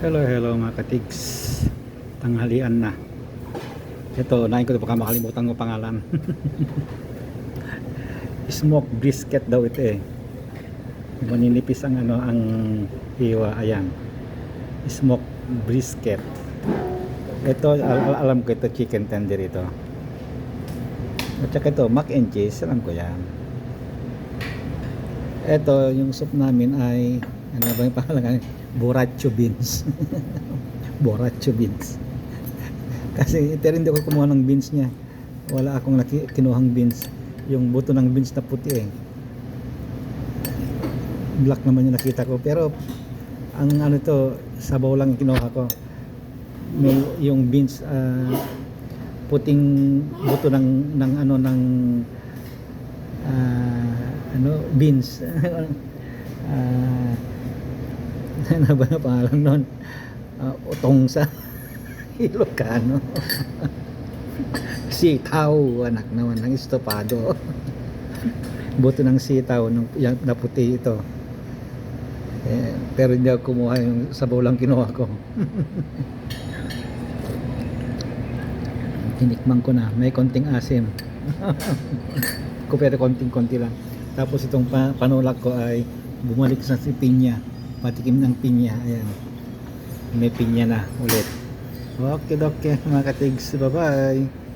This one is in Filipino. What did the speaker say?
Hello, hello mga katigs. Tanghalian na. Ito, nain ko baka makalimutan ko pangalan. Smoke brisket daw ito eh. Maninipis ang ano ang hiwa, ayan. Smoke brisket. Ito, al- al- alam ko ito chicken tender ito. At saka ito, mac and cheese, alam ko yan. Ito, yung soup namin ay, ano ba yung pangalan? Boracho beans. Boracho beans. Kasi ito rin hindi ako kumuha ng beans niya. Wala akong kinuhang beans. Yung buto ng beans na puti eh. Black naman yung nakita ko. Pero, ang ano to, sabaw lang kinuha ko. May, yung beans, ah, puting buto ng, ng ano, ng ah, ano, beans. Ah, ano ba na pangalan nun? Uh, utong sa Ilocano. sitaw, anak naman ng estopado. Buto ng sitaw ng yung, na puti ito. Eh, pero hindi ako kumuha yung sabaw lang kinuha ko. Tinikman ko na, may konting asim. ko pero konting-konti lang. Tapos itong pa, panulak ko ay bumalik sa si pinya. Patikim ng pinya. Ayan. May pinya na ulit. Okay, okay mga katigs. Bye-bye.